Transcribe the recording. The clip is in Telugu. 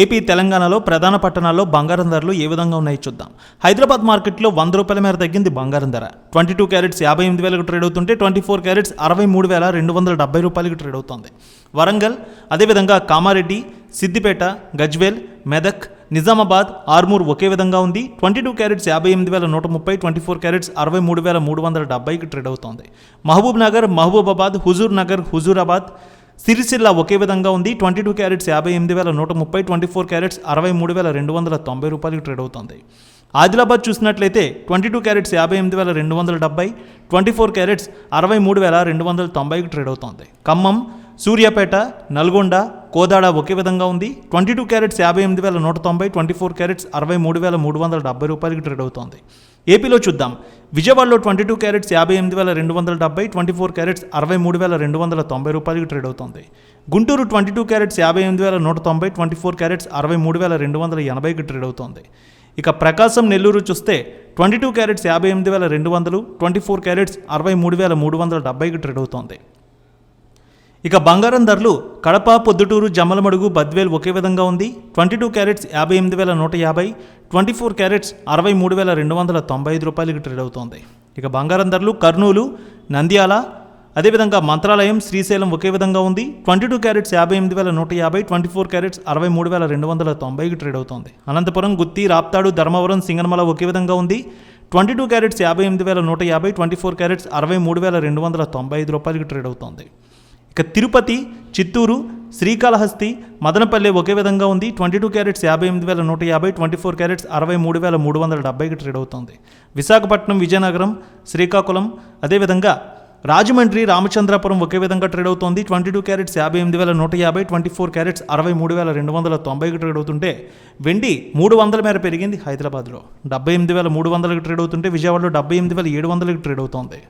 ఏపీ తెలంగాణలో ప్రధాన పట్టణాల్లో బంగారం ధరలు ఏ విధంగా ఉన్నాయో చూద్దాం. హైదరాబాద్ మార్కెట్లో వంద రూపాయల మేర తగ్గింది బంగారం ధర. ట్వంటీ టూ క్యారెట్స్ యాభై ఎనిమిది వేలకు ట్రేడ్ అవుతుంటే ట్వంటీ ఫోర్ క్యారెట్స్ అరవై మూడు వేల రెండు వందల డెబ్బై రూపాయలకు ట్రేడ్ అవుతుంది. వరంగల్ అదేవిధంగా కామారెడ్డి సిద్దిపేట గజ్వేల్ మెదక్ నిజామాబాద్ ఆర్మూర్ ఒకే విధంగా ఉంది. ట్వంటీ టూ క్యారెట్స్ యాభై ఎనిమిది వేల నూట ముప్పై ట్వంటీ ఫోర్ క్యారెట్స్ అరవై మూడు వేల మూడు వందల డెబ్బైకి ట్రేడ్ అవుతోంది. మహబూబ్ నగర్ మహబూబాబాద్ హుజూర్ నగర్ హుజూరాబాద్ సిరిసిల్ల ఒకే విధంగా ఉంది. ట్వంటీ టూ క్యారెట్స్ యాభై ఎనిమిది వేల నూట ముప్పై ట్వంటీ ఫోర్ క్యారెట్స్ అరవై మూడు వేల రెండు వందల తొంభై రూపాయలకి ట్రేడ్ అవుతుంది. ఆదిలాబాద్ చూసినట్లయితే ట్వంటీ టూ క్యారెట్స్ యాభై ఎనిమిది వేల రెండు వందల డెబ్బై ట్వంటీ ఫోర్ క్యారెట్స్ అరవై మూడు వేల రెండు వందల తొంభైకి ట్రేడ్ అవుతుంది. ఖమ్మం సూర్యాపేట నల్గొండ కోదాడ ఒకే విధంగా ఉంది. ట్వంటీ టూ క్యారెట్స్ యాభై ఎనిమిది వేల నూట తొంభై ట్వంటీ ఫోర్ క్యారెట్స్ అరవై మూడు వేల మూడు వందల డెబ్బై రూపాయలకి ట్రేడ్ అవుతుంది. ఏపీలో చూద్దాం. విజయవాడలో ట్వంటీ టూ క్యారెట్స్ యాభై ఎనిమిది వేల రెండు వందల డెబ్బై ట్వంటీ ఫోర్ క్యారెట్స్ అరవై మూడు వేల రెండు వందల తొంభై రూపాయలకి ట్రేడ్ అవుతుంది. గుంటూరు ట్వంటీ టూ క్యారెట్స్ యాభై ఎనిమిది వేల నూట తొంభై ట్వంటీ ఫోర్ క్యారెట్స్ అరవై మూడు వేల రెండు వందల ఎనభైకి ట్రేడ్ అవుతుంది. ఇక ప్రకాశం నెల్లూరు చూస్తే ట్వంటీ టూ క్యారెట్స్ యాభై ఎనిమిది వేల రెండు వందలు ట్వంటీ ఫోర్ క్యారెట్స్ అరవై మూడు వేల మూడు వందల డెబ్బైకి ట్రేడ్ అవుతుంది. ఇక బంగారం ధరలు కడప పొద్దుటూరు జమ్మలమడుగు బద్వేల్ ఒకే విధంగా ఉంది. ట్వంటీ టూ క్యారెట్స్ యాభై ఎనిమిది వేల నూట యాభై ట్వంటీ ఫోర్ క్యారెట్స్ అరవై మూడు వేల రెండు వందల తొంభై ఐదు రూపాయలకి ట్రేడ్ అవుతోంది. ఇక బంగారం ధరలు కర్నూలు నంద్యాల అదేవిధంగా మంత్రాలయం శ్రీశైలం ఒకే విధంగా ఉంది. ట్వంటీ టూ క్యారెట్స్ యాభై ఎనిమిది వేల నూట యాభై ట్వంటీ ఫోర్ క్యారెట్స్ అరవై మూడు వేల రెండు వందల తొంభైకి ట్రేడ్ అవుతోంది. అనంతపురం గుత్తి రాప్తాడు ధర్మవరం సింగనమల ఒకే విధంగా ఉంది. ట్వంటీ టూ క్యారెట్స్ యాభై ఎనిమిది వేల నూట యాభై ట్వంటీ ఫోర్ క్యారెట్స్ అరవై మూడు వేల రెండు వందల తొంభై ఐదు రూపాయలకి ట్రేడ్ అవుతోంది. ఇక తిరుపతి చిత్తూరు శ్రీకాళహస్తి మదనపల్లి ఒకే విధంగా ఉంది. ట్వంటీ టూ క్యారెట్స్ యాభై ఎనిమిది వేల నూట యాభై ట్వంటీ ఫోర్ క్యారెట్స్ అరవై మూడు వేల మూడు వందల డెబ్బైకి ట్రేడ్ అవుతుంది. విశాఖపట్నం విజయనగరం శ్రీకాకుళం అదేవిధంగా రాజమండ్రి రామచంద్రాపురం ఒకే విధంగా ట్రేడ్ అవుతోంది. ట్వంటీ టూ క్యారెట్స్ యాభై ఎనిమిది వేల నూట యాభై ట్వంటీ ఫోర్ క్యారెట్స్ అరవై మూడు వేల రెండు వందల తొంభైకి ట్రేడ్ అవుతుంటే వెండి మూడు వందల మేర పెరిగింది హైదరాబాద్లో. డెబ్బై ఎనిమిది వేల మూడు వందలకి ట్రేడ్ అవుతుంటే విజయవాడలో డెబ్బై ఎనిమిది వేల ఏడు వందలకి ట్రేడ్ అవుతోంది.